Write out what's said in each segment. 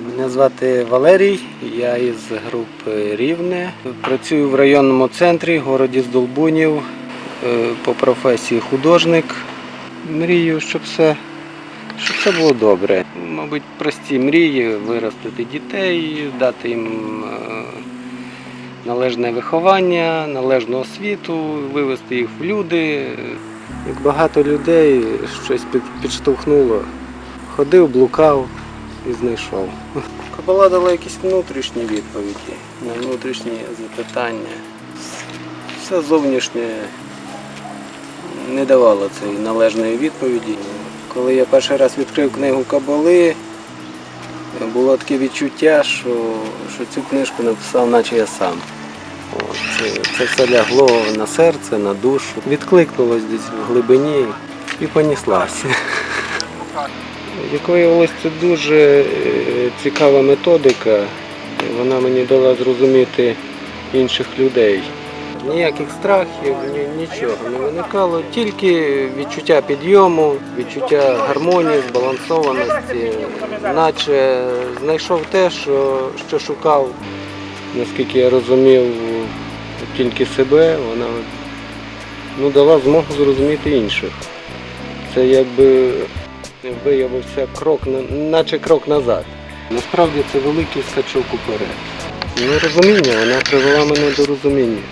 Мене звати Валерій, я із групи Рівне. Працюю в районному центрі, в городі Здолбунів, е, по професії художник. Мрію, щоб все, щоб все було добре. Мабуть, прості мрії виростити дітей, дати їм е, належне виховання, належну освіту, вивести їх в люди. Як багато людей щось під- підштовхнуло. Ходив, блукав і знайшов. Кабала дала якісь внутрішні відповіді на внутрішні запитання. Все зовнішнє не давало цієї належної відповіді. Коли я перший раз відкрив книгу Кабали, було таке відчуття, що, що цю книжку написав, наче я сам. От, це, це все лягло на серце, на душу. Відкликнулось десь в глибині і поніслась. Як виявилось, це дуже е, цікава методика. Вона мені дала зрозуміти інших людей. Ніяких страхів, ні, нічого не виникало, тільки відчуття підйому, відчуття гармонії, збалансованості, наче знайшов те, що, що шукав, наскільки я розумів, тільки себе, вона ну, дала змогу зрозуміти інших. Це якби виявився крок, наче крок назад. Насправді це великий скачок уперед. Ну, розуміння, вона привела мене до розуміння.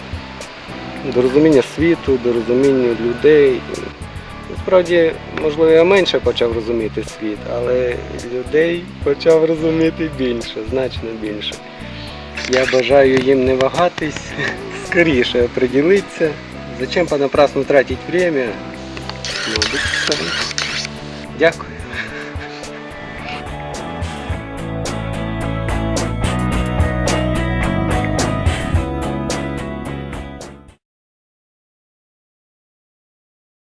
До розуміння світу, до розуміння людей. Насправді, можливо, я менше почав розуміти світ, але людей почав розуміти більше, значно більше. Я бажаю їм не вагатись, скоріше оприділитися. Зачем понапрасну тратить время? Все. Дякую.